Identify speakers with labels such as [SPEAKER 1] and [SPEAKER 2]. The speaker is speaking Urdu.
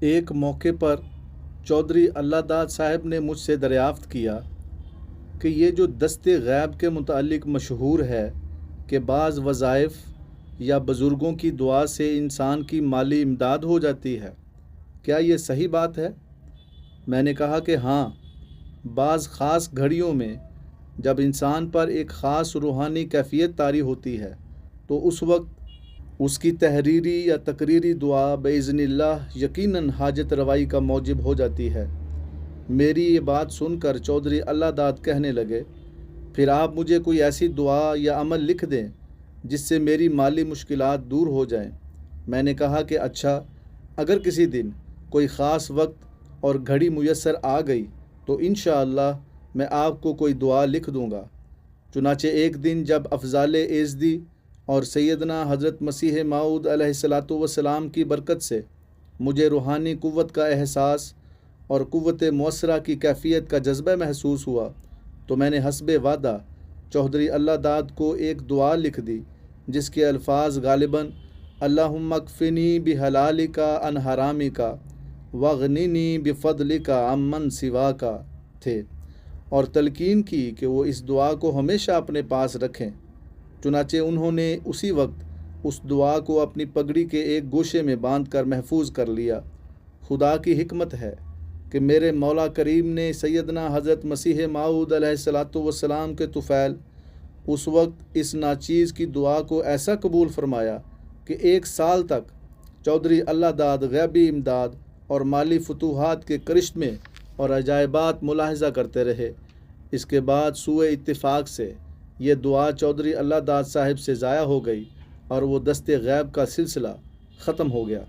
[SPEAKER 1] ایک موقع پر چودھری اللہ داد صاحب نے مجھ سے دریافت کیا کہ یہ جو دست غیب کے متعلق مشہور ہے کہ بعض وظائف یا بزرگوں کی دعا سے انسان کی مالی امداد ہو جاتی ہے، کیا یہ صحیح بات ہے؟ میں نے کہا کہ ہاں بعض خاص گھڑیوں میں جب انسان پر ایک خاص روحانی کیفیت طاری ہوتی ہے تو اس وقت اس کی تحریری یا تقریری دعا بزن اللہ یقیناً حاجت روائی کا موجب ہو جاتی ہے۔ میری یہ بات سن کر چودھری اللہ داد کہنے لگے، پھر آپ مجھے کوئی ایسی دعا یا عمل لکھ دیں جس سے میری مالی مشکلات دور ہو جائیں؟ میں نے کہا کہ اچھا اگر کسی دن کوئی خاص وقت اور گھڑی میسر آ گئی تو انشاءاللہ میں آپ کو کوئی دعا لکھ دوں گا۔ چنانچہ ایک دن جب افضال ایزدی اور سیدنا حضرت مسیح معود علیہ السلاۃ وسلام کی برکت سے مجھے روحانی قوت کا احساس اور قوت مؤثرہ کی کیفیت کا جذبہ محسوس ہوا۔ تو میں نے حسب وعدہ چودھری اللہ داد کو ایک دعا لکھ دی، جس کے الفاظ غالباً اللہ مکفنی بحلالی کا ان حرامی کا وغنینی بفضلی کا امن سوا کا تھے۔ اور تلقین کی کہ وہ اس دعا کو ہمیشہ اپنے پاس رکھیں۔ چنانچہ انہوں نے اسی وقت اس دعا کو اپنی پگڑی کے ایک گوشے میں باندھ کر محفوظ کر لیا۔ خدا کی حکمت ہے کہ میرے مولا کریم نے سیدنا حضرت مسیح معود علیہ السلاۃ والسلام کے طفیل اس وقت اس ناچیز کی دعا کو ایسا قبول فرمایا کہ ایک سال تک چودھری اللہ داد، غیبی امداد اور مالی فتوحات کے کرشت میں اور عجائبات ملاحظہ کرتے رہے۔ اس کے بعد سوئے اتفاق سے یہ دعا چودھری اللہ داد صاحب سے ضائع ہو گئی اور وہ دست غیب کا سلسلہ ختم ہو گیا۔